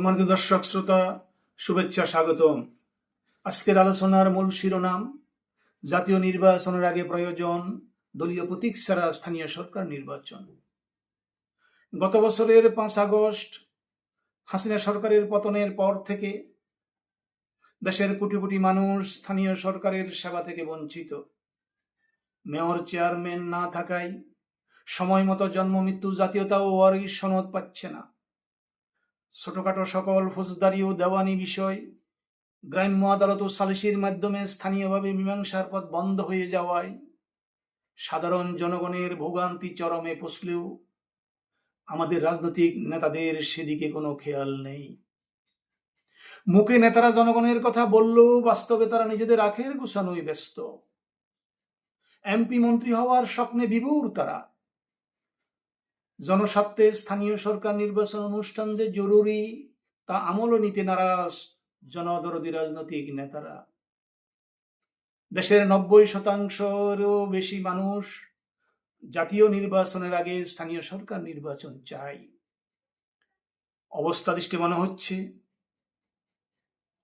সম্মানিত দর্শক শ্রোতা, শুভেচ্ছা, স্বাগতম। আজকের আলোচনার মূল শিরোনাম, জাতীয় নির্বাচনের আগে প্রয়োজন দলীয় প্রতীক ছাড়া স্থানীয় সরকার নির্বাচন। গত বছরের পাঁচ আগস্ট হাসিনা সরকারের পতনের পর থেকে দেশের কোটি কোটি মানুষ স্থানীয় সরকারের সেবা থেকে বঞ্চিত। মেয়র, চেয়ারম্যান না থাকায় সময় মতো জন্ম, মৃত্যু জাতীয়তা ও সনদ পাচ্ছে না। ছোটখাটো সকল ফৌজদারি ও দেওয়ানি বিষয়, গ্রাম্য আদালত ও সালিসির মাধ্যমে স্থানীয়ভাবে মীমাংসার পথ বন্ধ হয়ে যাওয়ায় সাধারণ জনগণের ভোগান্তি চরমে পৌঁছলেও আমাদের রাজনৈতিক নেতাদের সেদিকে কোনো খেয়াল নেই। মুখে নেতারা জনগণের কথা বললেও বাস্তবে তারা নিজেদের আখের গুছানোই ব্যস্ত। এমপি মন্ত্রী হওয়ার স্বপ্নে বিভোর তারা। জনস্বার্থে স্থানীয় সরকার নির্বাচন অনুষ্ঠান যে জরুরি, তা আমলও নিতে নারাজ জনদরদি রাজনৈতিক নেতারা। দেশের নব্বই শতাংশেরও বেশি মানুষ জাতীয় নির্বাচনের আগে স্থানীয় সরকার নির্বাচন চাই অবস্থা দৃষ্টি মনে হচ্ছে।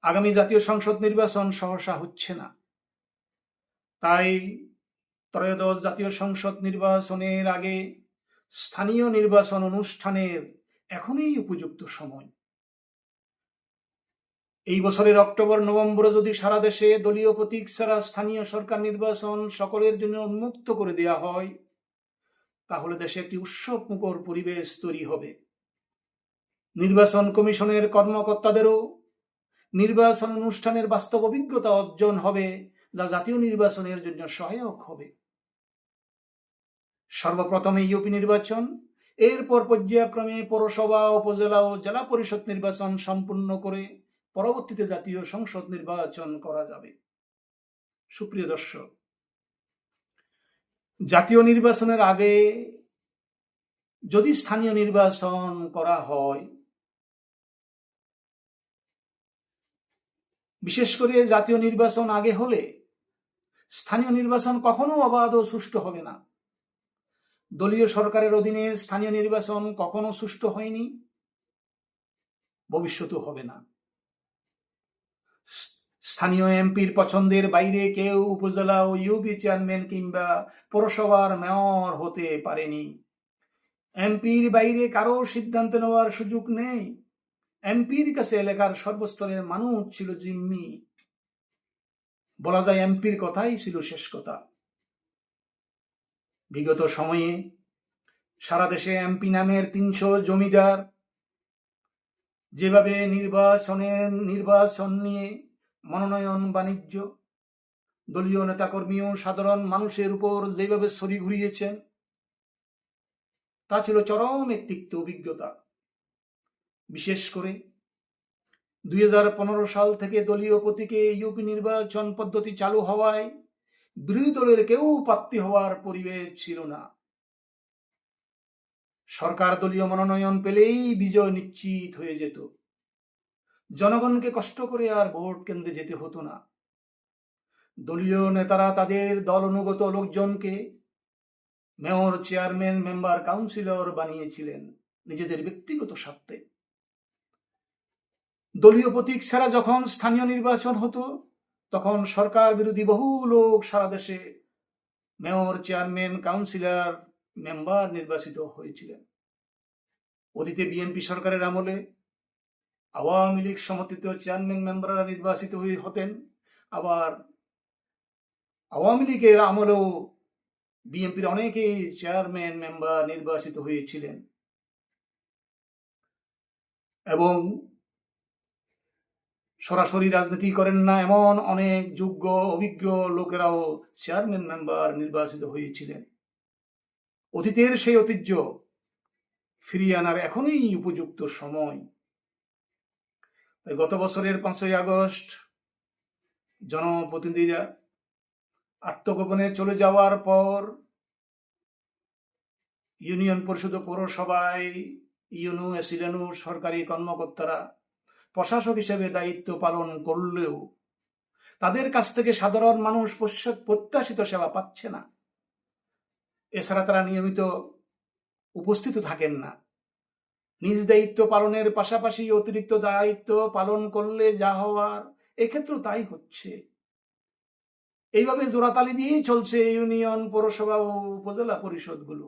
আগামী জাতীয় সংসদ নির্বাচন সহসা হচ্ছে না। তাই ত্রয়োদশ জাতীয় সংসদ নির্বাচনের আগে স্থানীয় নির্বাচন অনুষ্ঠানের এখনই উপযুক্ত সময়। এই বছরের অক্টোবর, নভেম্বরে যদি সারা দেশে দলীয় প্রতীক ছাড়া স্থানীয় সরকার নির্বাচন সকলের জন্য উন্মুক্ত করে দেয়া হয়, তাহলে দেশে একটি উৎসব মুখর পরিবেশ তৈরি হবে। নির্বাচন কমিশনের কর্মকর্তাদেরও নির্বাচন অনুষ্ঠানের বাস্তব অভিজ্ঞতা অর্জন হবে, যা জাতীয় নির্বাচনের জন্য সহায়ক হবে। সর্বপ্রথমে ইউপি নির্বাচন, এরপর পর্যায়ক্রমে পৌরসভা, উপজেলা ও জেলা পরিষদ নির্বাচন সম্পূর্ণ করে পরবর্তীতে জাতীয় সংসদ নির্বাচন করা যাবে। সুপ্রিয় দর্শক, জাতীয় নির্বাচনের আগে যদি স্থানীয় নির্বাচন করা হয়, বিশেষ করে জাতীয় নির্বাচন আগে হলে, স্থানীয় নির্বাচন কখনো অবাধ ও সুষ্ঠু হবে না। দলীয় সরকারের অধীনে স্থানীয় নির্বাচন কখনো সুষ্ঠু হয়নি। ভবিষ্যতেও হবে না। স্থানীয় এমপির পছন্দের বাইরে কেউ উপজেলা ও ইউপি চেয়ারম্যান কিংবা পৌরসভার মেয়র হতে পারেনি। এমপির বাইরে কারও সিদ্ধান্ত নেওয়ার সুযোগ নেই। এমপির কাছে এলাকার সর্বস্তরের মানুষ ছিল জিম্মি। বলা যায় এমপির কথাই ছিল শেষ কথা। বিগত সময়ে সারা দেশে এমপি নামের তিনশো জমিদার যেভাবে নির্বাচনের নির্বাচন নিয়ে মনোনয়ন, বাণিজ্য, দলীয় নেতাকর্মী ও সাধারণ মানুষের উপর যেভাবে ছড়ি ঘুরিয়েছেন, তা ছিল চরম এক তিক্ত অভিজ্ঞতা। বিশেষ করে দুই হাজার পনেরো সাল থেকে দলীয় প্রতীকে ইউপি নির্বাচন পদ্ধতি চালু হওয়ায় বিরোধী দলের কেউ প্রাপ্তি হওয়ার পরিবেশ ছিল না। সরকার দলীয় মনোনয়ন পেলেই বিজয় নিশ্চিত হয়ে যেত। জনগণকে কষ্ট করে আর ভোট কেন্দ্রে যেতে হতো না। দলীয় নেতারা তাদের দল অনুগত লোকজনকে মেয়র, চেয়ারম্যান, মেম্বার, কাউন্সিলর বানিয়েছিলেন নিজেদের ব্যক্তিগত স্বার্থে। দলীয় প্রতীক ছাড়া যখন স্থানীয় নির্বাচন হতো তখন সরকার বিরোধী বহু লোক সারা দেশে মেয়র, চেয়ারম্যান, কাউন্সিলর, মেম্বার নির্বাচিত হয়েছিলেন। অতীতে বিএনপি সরকারের আমলে আওয়ামী লীগ সমর্থিত চেয়ারম্যান মেম্বাররা নির্বাচিত হয়ে হতেন। আবার আওয়ামী লীগের আমলেও বিএনপির অনেকেই চেয়ারম্যান, মেম্বার নির্বাচিত হয়েছিলেন। এবং সরাসরি রাজনীতি করেন না এমন অনেক যোগ্য, অভিজ্ঞ লোকেরাও চেয়ারম্যান মেম্বার নির্বাচিত হয়েছিলেন। অতীতের সেই ঐতিহ্য ফিরিয়ে আনার এখনই উপযুক্ত সময়। গত বছরের পাঁচই আগস্ট জনপ্রতিনিধিরা আত্মগোপনে চলে যাওয়ার পর ইউনিয়ন পরিষদ পৌরসভায় ইউনু, এসিলেনু সরকারি কর্মকর্তারা প্রশাসক হিসেবে দায়িত্ব পালন করলেও তাদের কাছ থেকে সাধারণ মানুষ প্রত্যাশিত সেবা পাচ্ছে না। এছাড়া তারা নিয়মিত উপস্থিত থাকেন না। নিজ দায়িত্ব পালনের পাশাপাশি অতিরিক্ত দায়িত্ব পালন করলে যা হওয়ার, এক্ষেত্রেও তাই হচ্ছে। এইভাবে জোড়াতালি দিয়েই চলছে ইউনিয়ন পৌরসভা ও উপজেলা পরিষদগুলো।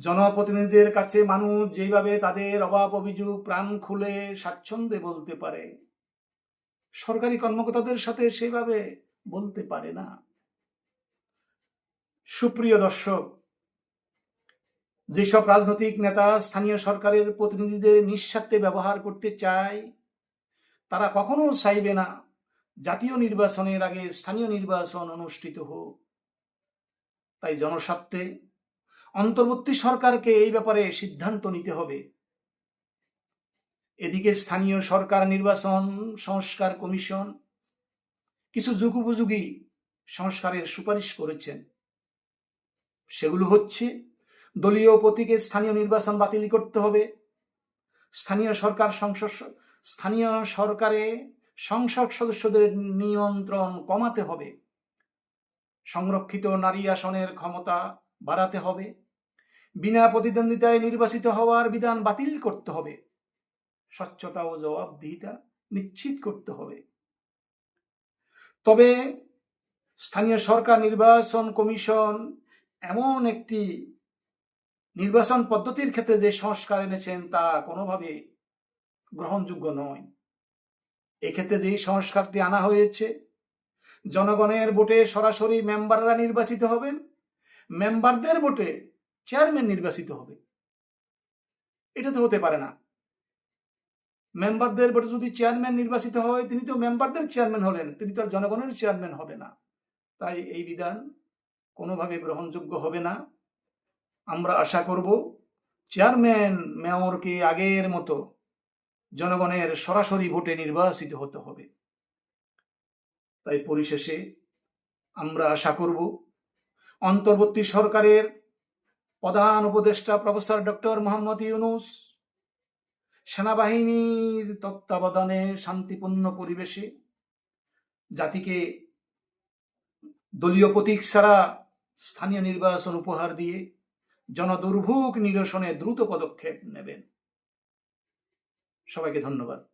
জনপ্রতিনিধিদের কাছে মানুষ যেভাবে তাদের অভাব, অভিযোগ, প্রাণ খুলে স্বাচ্ছন্দ্যে বলতে পারে। সরকারি কর্মকর্তাদের সাথে সেভাবে বলতে পারে না। সুপ্রিয় দর্শক, যেসব রাজনৈতিক নেতা স্থানীয় সরকারের প্রতিনিধিদের নিঃস্বার্থে ব্যবহার করতে চায়, তারা কখনো চাইবে না জাতীয় নির্বাচনের আগে স্থানীয় নির্বাচন অনুষ্ঠিত হোক। তাই জনস্বার্থে অন্তর্বর্তী সরকারকে এই ব্যাপারে সিদ্ধান্ত নিতে হবে। এদিকে স্থানীয় সরকার নির্বাচন সংস্কার কমিশন কিছু যুগোপযোগী সংস্কারের সুপারিশ করেছেন। সেগুলো হচ্ছে, দলীয় প্রতীকে স্থানীয় নির্বাচন বাতিল করতে হবে, স্থানীয় সরকার সংসদ, স্থানীয় সরকারে সংসদ সদস্যদের নিয়ন্ত্রণ কমাতে হবে, সংরক্ষিত নারী আসনের ক্ষমতা বাড়াতে হবে। বিনা প্রতিদ্বন্দ্বিতায় নির্বাচিত হওয়ার বিধান বাতিল করতে হবে। স্বচ্ছতা ও জবাবদিহিতা নিশ্চিত করতে হবে। তবে স্থানীয় সরকার নির্বাচন কমিশন এমন একটি নির্বাচন পদ্ধতির ক্ষেত্রে যে সংস্কার এনেছেন তা কোনোভাবে গ্রহণযোগ্য নয়। এক্ষেত্রে যেই সংস্কারটি আনা হয়েছে, জনগণের ভোটে সরাসরি মেম্বাররা নির্বাচিত হবেন মেম্বারদের ভোটে চেয়ারম্যান নির্বাচিত হবে। এটা তো হতে পারে না। মেম্বারদের ভোটে যদি চেয়ারম্যান নির্বাচিত হয়, তিনি তো মেম্বারদের চেয়ারম্যান হলেন, তিনি তো জনগণের চেয়ারম্যান হবে না। তাই এই বিধান কোনোভাবে গ্রহণযোগ্য হবে না। আমরা আশা করব চেয়ারম্যান মেয়রকে আগের মতো জনগণের সরাসরি ভোটে নির্বাচিত হতে হবে। তাই পরিশেষে আমরা আশা করব অন্তর্বর্তী সরকারের প্রধান উপদেষ্টা প্রফেসর ডক্টর মোহাম্মদ ইউনুস, সেনাবাহিনীর তত্ত্বাবধানে শান্তিপূর্ণ পরিবেশে জাতিকে দলীয় প্রতীক ছাড়া স্থানীয় নির্বাচন উপহার দিয়ে জনদুর্ভোগ নিরসনে দ্রুত পদক্ষেপ নেবেন। সবাইকে ধন্যবাদ।